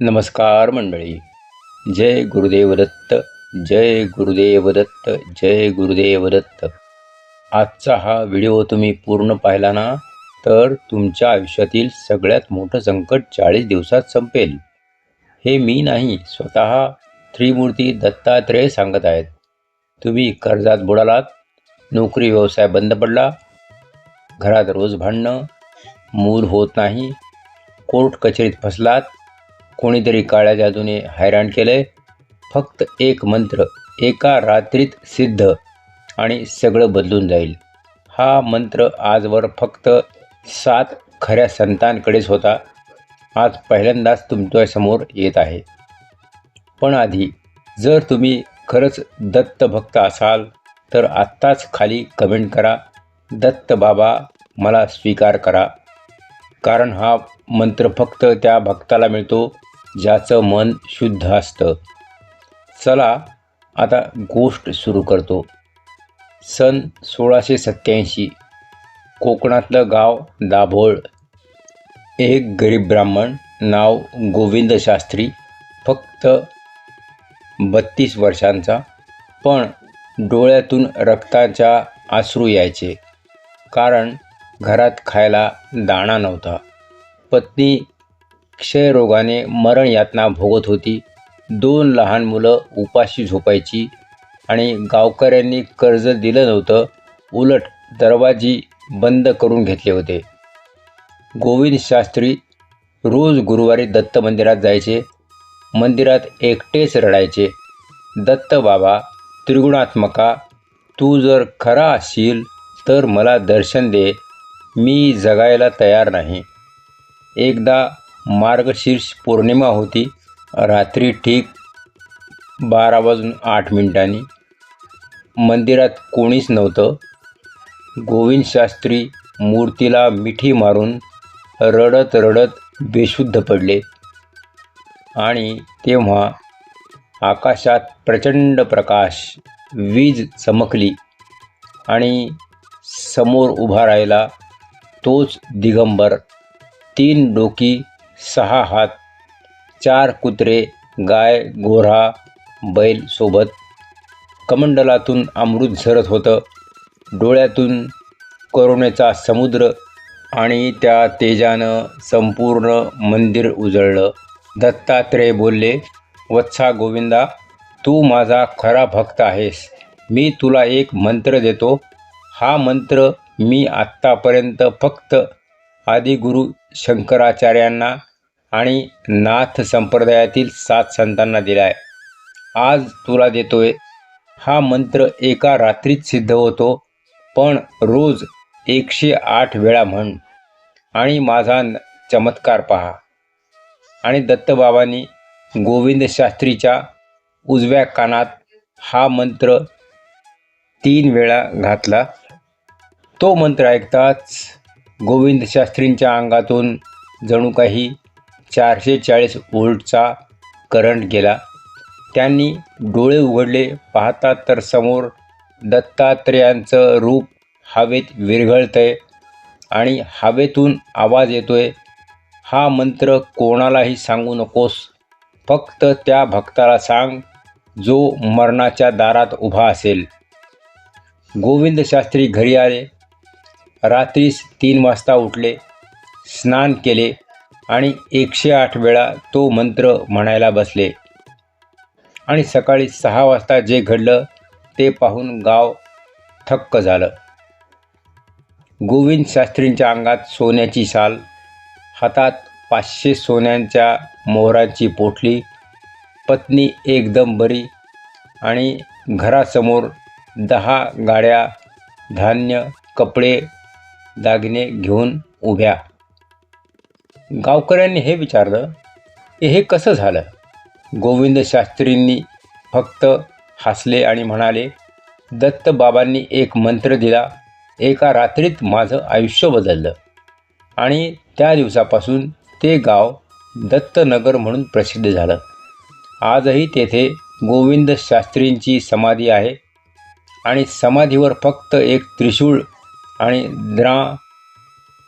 नमस्कार मंडळी. जय गुरुदेव दत्त जय गुरुदेव दत्त जय गुरुदेव दत्त. आजचा हा व्हिडिओ तुम्ही पूर्ण पाहिला ना तर तुमच्या आयुष्यातील सगळ्यात मोठं संकट चाळीस दिवसात संपेल. हे मी नाही स्वतः त्रिमूर्ती दत्तात्रेय सांगत आहेत. तुम्ही कर्जात बुडालात नोकरी व्यवसाय बंद पडला घरात रोज भांडणं मूल होत नाही कोर्ट कचेरीत फसलात कोणीतरी काळ्या जादूने हैराण केलंय. फक्त एक मंत्र एका रात्रीत सिद्ध आणि सगळं बदलून जाईल. हा मंत्र आजवर फक्त सात खऱ्या संतांकडेच होता. आज पहिल्यांदाच तुमच्यासमोर येत आहे. पण आधी जर तुम्ही खरंच दत्त भक्त असाल तर आत्ताच खाली कमेंट करा. दत्त बाबा मला स्वीकार करा. कारण हा मंत्र फक्त त्या भक्ताला मिळतो. ज्याचं मन शुद्ध असतं. चला आता गोष्ट सुरू करतो. सन सोळाशे सत्त्याऐंशी कोकणातलं गाव दाभोळ. एक गरीब ब्राह्मण नाव गोविंद शास्त्री फक्त बत्तीस वर्षांचा पण डोळ्यातून रक्ताच्या आश्रू यायचे. कारण घरात खायला दाणा नव्हता. पत्नी क्षयरोगाने मरण यातना भोगत होती. दोन लहान मुलं उपाशी झोपायची आणि गावकऱ्यांनी कर्ज दिलं नव्हतं उलट दरवाजी बंद करून घेतले होते. गोविंद शास्त्री रोज गुरुवारी दत्त मंदिरात जायचे. मंदिरात एकटेच रडायचे. दत्त बाबा त्रिगुणात्मका तू जर खरा असशील तर मला दर्शन दे मी जगायला तयार नाही. एकदा मार्गशीर्ष पौर्णिमा होती. रात्री ठीक बारा वाजून आठ मिनिटांनी. मंदिरात कोणीच नव्हतं. गोविंद शास्त्री मूर्तीला मिठी मारून रडत रडत बेशुद्ध पडले. आणि तेव्हा आकाशात प्रचंड प्रकाश वीज चमकली आणि समोर उभा राहिला तोच दिगंबर. तीन डोकी सहा हात चार कुत्रे गाय गोरा बैल सोबत कमंडलातून अमृत झरत होतं. डोळ्यातून करुणेचा समुद्र आणि त्या तेजानं संपूर्ण मंदिर उजळलं. दत्तात्रेय बोलले वत्सा गोविंदा तू माझा खरा भक्त आहेस. मी तुला एक मंत्र देतो. हा मंत्र मी आत्तापर्यंत फक्त आदिगुरु शंकराचार्यांना आणि नाथ संप्रदायातील सात संतांना दिला आहे. आज तुला देतोय. हा मंत्र एका रात्रीत सिद्ध होतो पण रोज एकशे आठ वेळा म्हण आणि माझा न- चमत्कार पहा. आणि दत्तबाबांनी गोविंद शास्त्रीच्या उजव्या कानात हा मंत्र तीन वेळा घातला. तो मंत्र ऐकताच गोविंद शास्त्रींच्या अंगातून जणू काही चारशे चाळीस वोल्टचा करंट गेला. त्यांनी डोळे उघडले पाहतात तर समोर दत्तात्रेयांचं रूप हवेत विरघळतंय आणि हवेतून आवाज येतोय. हा मंत्र कोणालाही सांगू नकोस. फक्त त्या भक्ताला सांग जो मरणाच्या दारात उभा असेल. गोविंद शास्त्री घरी आले. रात्रीस तीन वाजता उठले. स्नान केले. आणि एकशे आठ वेळा तो मंत्र म्हणायला बसले. आणि सकाळी सहा वाजता जे घडलं ते पाहून गाव थक्क झालं. गोविंद शास्त्रींच्या अंगात सोन्याची शाल हातात पाचशे सोन्यांच्या मोहरांची पोटली पत्नी एकदम बरी आणि घरासमोर दहा गाड्या धान्य कपडे दागिने घेऊन उभ्या. गावकऱ्यांनी हे विचारलं की हे कसं झालं? गोविंद शास्त्रींनी फक्त हसले आणि म्हणाले दत्त बाबांनी एक मंत्र दिला एका रात्रीत माझं आयुष्य बदललं. आणि त्या दिवसापासून ते गाव दत्तनगर म्हणून प्रसिद्ध झालं. आजही तेथे गोविंद शास्त्रींची समाधी आहे. आणि समाधीवर फक्त एक त्रिशूळ आणि द्रा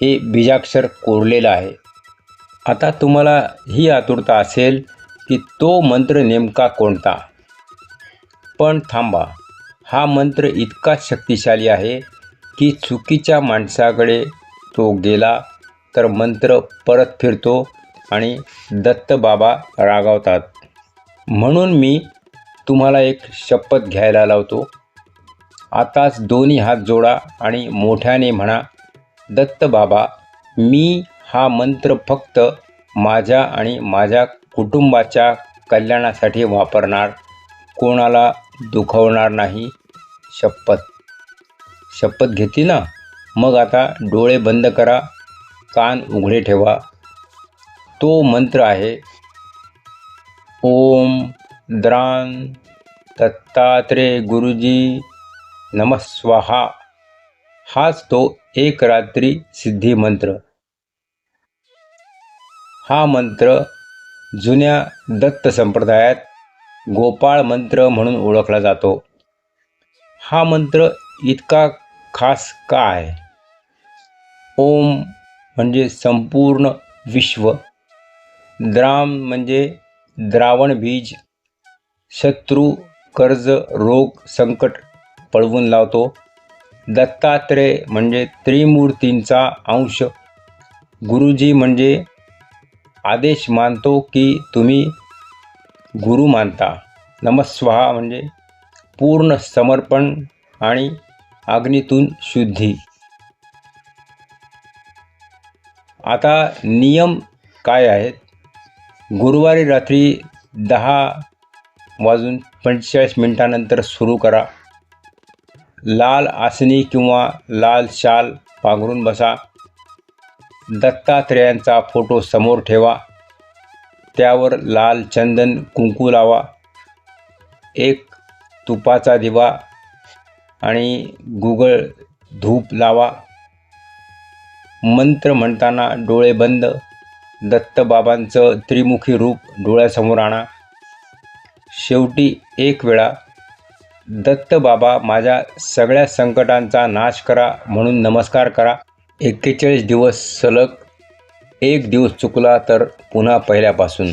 हे बीजाक्षर कोरलेलं आहे. आता तुम्हाला ही आतुरता असेल की तो मंत्र नेमका कोणता? पण थांबा. हा मंत्र इतका शक्तिशाली आहे की चुकीच्या माणसाकडे तो गेला तर मंत्र परत फिरतो आणि दत्तबाबा रागावतात. म्हणून मी तुम्हाला एक शपथ घ्यायला लावतो. आताच दोन्ही हात जोडा आणि मोठ्याने म्हणा दत्तबाबा मी हा मंत्र फक्त माझ्या आणि माझ्या कुटुंबाच्या कल्याणासाठी वापरणार कोणाला दुखवणार नाही. शपथ. शपथ घेतली ना? मग आता डोळे बंद करा कान उघडे ठेवा. तो मंत्र आहे ओम द्रान दत्तात्रे गुरुजी नमस्वाहा हाच तो एक रात्री सिद्धी मंत्र. हा मंत्र जुन्या दत्त संप्रदायात गोपाळ मंत्र म्हणून ओळखला जातो. हा मंत्र इतका खास का आहे? ओम म्हणजे संपूर्ण विश्व. द्राम म्हणजे द्रावण बीज. शत्रू कर्ज रोग संकट पळवून लावतो. दत्तात्रेय म्हणजे त्रिमूर्तींचा अंश. गुरुजी म्हणजे आदेश मानतो की तुम्ही गुरु मानता. नमस्वाहा म्हणजे पूर्ण समर्पण आणि अग्नीतून शुद्धी. आता नियम काय आहेत? गुरुवारी रात्री दहा वाजून पंचेचाळीस मिनिटानंतर सुरू करा. लाल आसनी किंवा लाल शाल पांघरून बसा. दत्तात्रेयांचा फोटो समोर ठेवा. त्यावर लाल चंदन कुंकू लावा. एक तुपाचा दिवा आणि गुगळ धूप लावा. मंत्र म्हणताना डोळे बंद. दत्तबाबांचं त्रिमुखी रूप डोळ्यासमोर आणा. शेवटी एक वेळा दत्तबाबा माझ्या सगळ्या संकटांचा नाश करा म्हणून नमस्कार करा. एक्केचाळीस दिवस सलग एक दिवस चुकला तर पुन्हा पहिल्यापासून.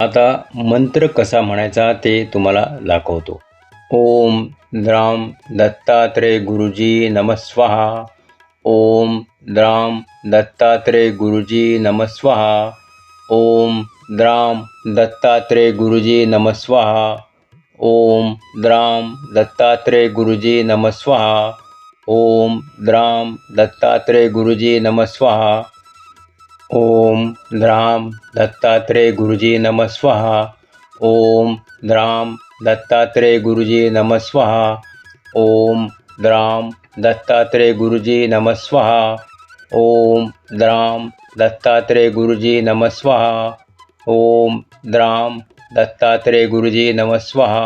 आता मंत्र कसा म्हणायचा ते तुम्हाला दाखवतो. ओम द्राम दत्तात्रेय गुरुजी नमस्वाहा. ओम द्राम दत्तात्रेय गुरुजी नमस्वाहा. ओम द्राम दत्तात्रेय गुरुजी नमस्वाहा. ओम द्राम दत्तात्रेय गुरुजी नमस्वाहा. ओम द्राम दत्तात्रेय गुरुजी नमस्वाहा ओम द्राम दत्तात्रेय गुरुजी नमस्वाहा ओम द्राम दत्तात्रेय गुरुजी नमस्वाहा ओम द्राम दत्तात्रेय गुरुजी नमस्वाहा ओम द्राम दत्तात्रेय गुरुजी नमस्वाहा ओम द्राम दत्तात्रेय गुरुजी नमस्वाहा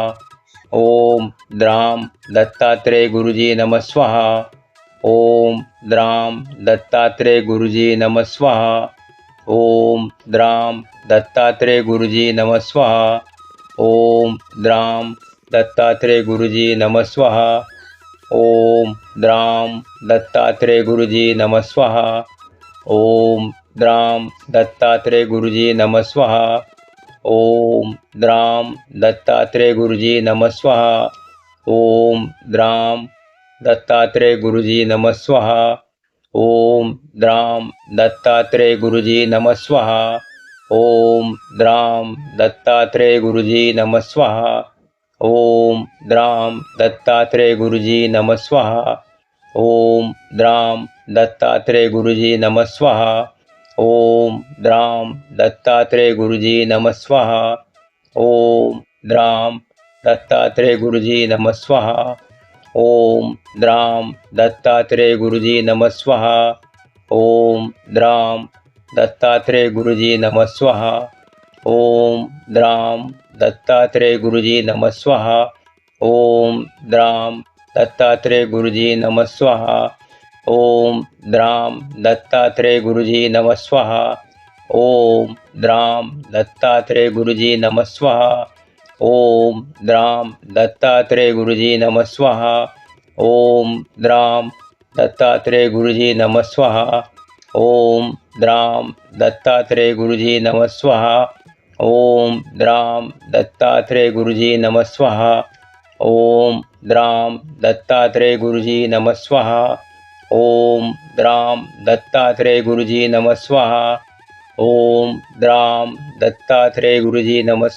ओम द्राम दत्तात्रेय गुरुजी नमस्वाहा ओम द्राम दत्तात्रेय गुरुजी नमस्वाहा ओम द्राम दत्तात्रेय गुरुजी नमस्वाहा ओम द्राम दत्तात्रेय गुरुजी नमस्वाहा ओम द्राम दत्तात्रेय गुरुजी नमस्वाहा ओम द्राम दत्तात्रेय गुरुजी नमस्वाहा ओम द्राम दत्तात्रेय गुरुजी नमस्वहा ओम द्राम दत्तात्रेय गुरुजी नमस्वहा ओम द्राम दत्तात्रेय गुरुजी नमस्वहा ओम द्राम दत्तात्रेय गुरुजी नमस्वहा ओम द्राम दत्तात्रेय गुरुजी नमस्वहा ओम द्राम दत्तात्रेय गुरुजी नमस्वाहा ओम द्राम दत्तात्रेय गुरुजी नमस्वाहा ओम द्राम दत्तात्रेय गुरुजी नमस्वाहा ओम द्राम दत्तात्रेय गुरुजी नमस्वाहा ओम द्राम दत्तात्रेय गुरुजी नमस्वाहा ओम द्राम दत्तात्रेय गुरुजी नमस्वाहा ओम द्राम दत्तात्रेय गुरुजी नमस्वाहा ओम द्राम दत्तात्रेय गुरुजी नमस्वहा ओम द्राम दत्तात्रेय गुरुजी नमस्वहा ओम द्राम दत्तात्रेय गुरुजी नमस्वहा ओम द्राम दत्तात्रेय गुरुजी नमस्वहा ओम द्राम दत्तात्रेय गुरुजी नमस्वहा ओम द्राम दत्तात्रेय गुरुजी नमस्वहा ओम द्राम दत्तात्रेय गुरुजी नमस्वहा ओम द्राम दत्तात्रेय गुरुजी नमः ओम द्राम दत्तात्रेय गुरुजी नमः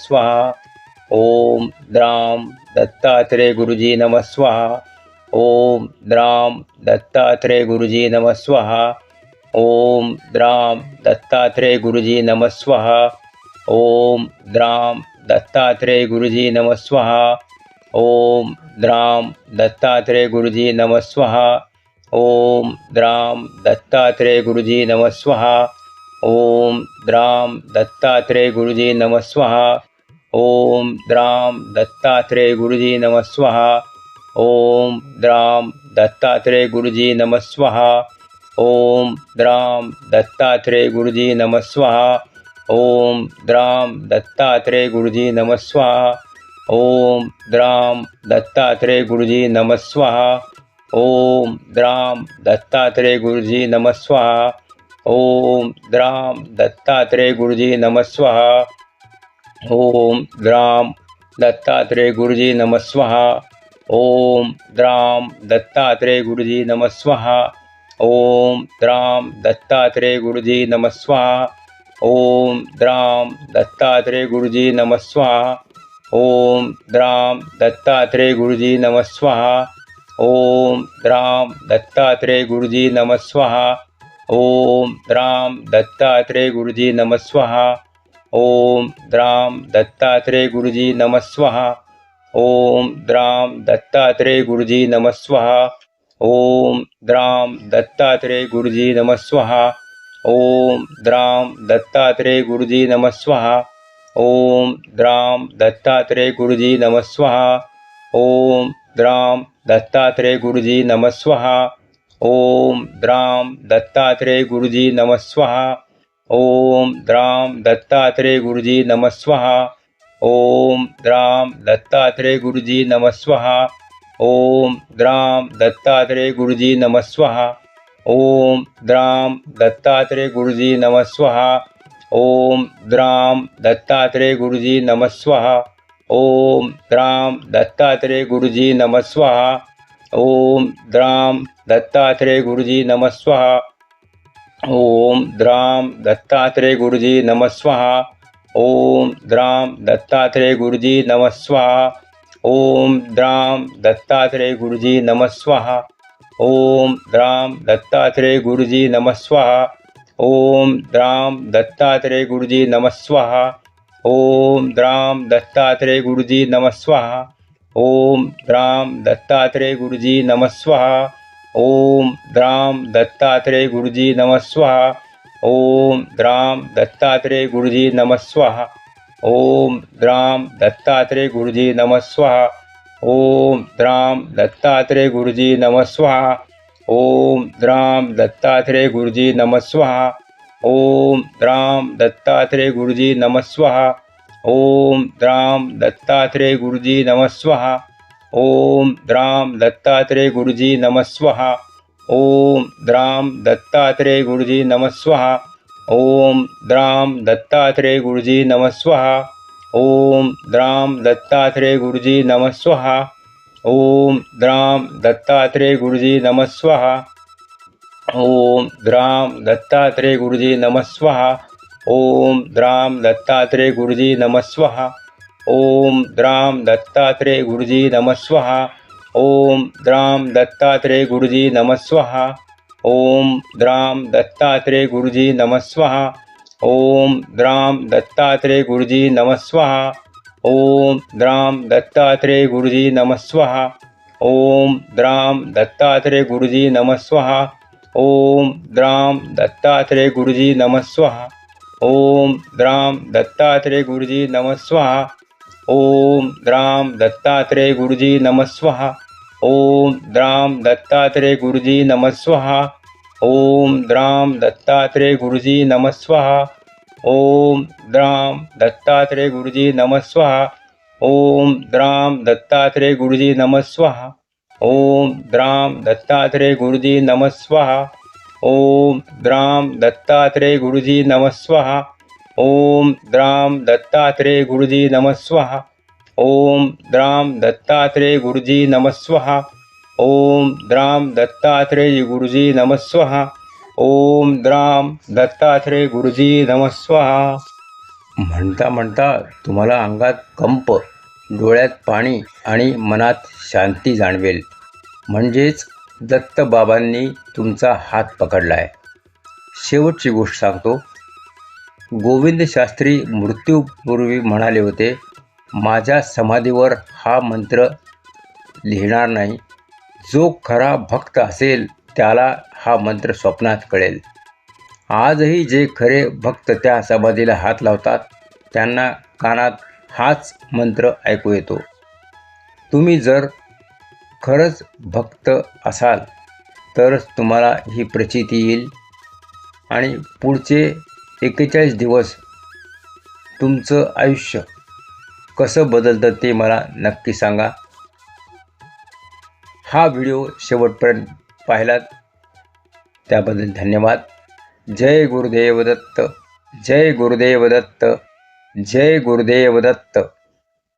ओम द्राम दत्तात्रेय गुरुजी नमः ओम द्राम दत्तात्रेय गुरुजी नमः ओम द्राम दत्तात्रेय गुरुजी नमः ओम द्राम दत्तात्रेय गुरुजी नमः ओम द्राम दत्तात्रेय गुरुजी नमः ओम द्राम दत्तात्रेय गुरुजी नमः ओम द्राम दत्तात्रेय गुरुजी नमस्वहा ओम द्राम दत्तात्रेय गुरुजी नमः ओम द्राम दत्तात्रेय गुरुजी नमस्वहा ओम द्राम दत्तात्रेय गुरुजी नमः ओम द्राम दत्तात्रेय गुरुजी नमः ओम द्राम दत्तात्रेय गुरुजी नमः स्वाहा। ओम द्राम दत्तात्रेय गुरुजी नमः ओम द्राम दत्तात्रेय गुरुजी नमः ओम द्राम दत्तात्रेय गुरुजी नमः ओम द्राम दत्तात्रेय गुरुजी नमः ओम द्राम दत्तात्रेय गुरुजी नमः ओम द्राम दत्तात्रेय गुरुजी नमः ओम द्राम दत्तात्रेय गुरुजी नमः स्वाहा ओम राम दत्तात्रेय गुरुजी नमस्वहा ओम राम दत्तात्रेय गुरुजी नमस्वहा ओम राम दत्तात्रेय गुरुजी नमस्वहा ओम राम दत्तात्रेय गुरुजी नमस्वहा ओम राम दत्तात्रेय गुरुजी नमस्वहा ओम राम दत्तात्रेय गुरुजी नमस्वहा ओम राम दत्तात्रेय गुरुजी नमस्वहा ओम द्राम दत्तात्रेय गुरुजी नमस्वहा ओम द्राम दत्तात्रेय गुरुजी नमः ओम द्राम दत्तात्रेय गुरुजी नमः ओम द्राम दत्तात्रेय गुरुजी नमस्वहा ओम द्राम दत्तात्रेय गुरुजी नमस्वहा ओम द्राम दत्तात्रेय गुरुजी नमः ओम द्राम दत्तात्रेय गुरुजी नमः ओम द्राम दत्तात्रेय गुरुजी नमः स्वाहा। ओम द्राम दत्तात्रेय गुरुजी नमः स्वाहा। ओम द्राम दत्तात्रेय गुरुजी नमः ओम द्राम दत्तात्रेय गुरुजी नमः ओम द्राम दत्तात्रेय गुरुजी नमः ओम द्राम दत्तात्रेय गुरुजी नमः ओम द्राम दत्तात्रेय गुरुजी नमः ओम द्राम दत्तात्रेय गुरुजी नमः स्वाहा। ओम द्राम दत्तात्रेय गुरुजी नमः स्वाहा। ओम द्राम दत्तात्रेय गुरुजी नमः स्वाहा। ओम द्राम दत्तात्रेय गुरुजी नमः स्वाहा। ओम द्राम दत्तात्रेय गुरुजी नमः स्वाहा। ओम द्राम दत्तात्रेय गुरुजी नमः स्वाहा। ओम द्राम दत्तात्रेय गुरुजी नमः स्वाहा। ओम राम दत्तात्रेय गुरुजी नमस्वहा ओम राम दत्तात्रेय गुरुजी नमस्वहा ओम राम दत्तात्रेय गुरुजी नमस्वहा ओम राम दत्तात्रेय गुरुजी नमस्वहा ओम राम दत्तात्रेय गुरुजी नमस्वहा ओम राम दत्तात्रेय गुरुजी नमस्वहा ओम राम दत्तात्रेय गुरुजी नमस्वहा ओम द्राम दत्तात्रेय गुरुजी नमस्वहा ओम द्राम दत्तात्रेय गुरुजी नमस्वहा ओम द्राम दत्तात्रेय गुरुजी नमस्वहा ओम द्राम दत्तात्रेय गुरुजी नमस्वहा ओम द्राम दत्तात्रेय गुरुजी नमस्वहा ओम द्राम दत्तात्रेय गुरुजी नमस्वहा ओम द्राम दत्तात्रेय गुरुजी नमस्वहा ओम द्राम दत्तात्रेय गुरुजी नमस्वहा ओम द्राम दत्तात्रेय गुरुजी नमः स्वाहा। ओम द्राम दत्तात्रेय गुरुजी नमः स्वाहा। ओम द्राम दत्तात्रेय गुरुजी नमः स्वाहा। ओम द्राम दत्तात्रेय गुरुजी नमः स्वाहा। ओम द्राम दत्तात्रेय गुरुजी नमः स्वाहा। ओम द्राम दत्तात्रेय गुरुजी नमः स्वाहा। ओम द्राम दत्तात्रेय गुरुजी नमः स्वाहा। ओम द्राम दत्तात्रेय गुरुजी नमः ओम द्राम दत्तात्रेय गुरुजी नमः ओम द्राम दत्तात्रेय गुरुजी नमः ओम द्राम दत्तात्रेय गुरुजी नमः ओम द्राम दत्तात्रेय गुरुजी नमः ओम द्राम दत्तात्रेय गुरुजी नमस्वहा म्हणता म्हणता तुम्हाला अंगात कंप डोळ्यात पाणी आणि मनात शांती जाणवेल. म्हणजेच दत्तबाबांनी तुमचा हात पकडला आहे शेवटची गोष्ट सांगतो. गोविंद शास्त्री मृत्यूपूर्वी म्हणाले होते माझ्या समाधीवर हा मंत्र लिहिणार नाही. जो खरा भक्त असेल त्याला हा मंत्र स्वप्नात कळेल. आजही जे खरे भक्त त्या समाधीला हात लावतात त्यांना कानात हाच मंत्र ऐकू येतो. तुम्ही जर खरंच भक्त असाल तरच तुम्हाला ही प्रचिती येईल. आणि पुढचे एक्केचाळीस दिवस तुमचं आयुष्य कसं बदलतं ते मला नक्की सांगा. हा व्हिडिओ शेवटपर्यंत पाहिलात त्याबद्दल धन्यवाद. जय गुरुदेव दत्त जय गुरुदेव दत्त जय गुरुदेव दत्त.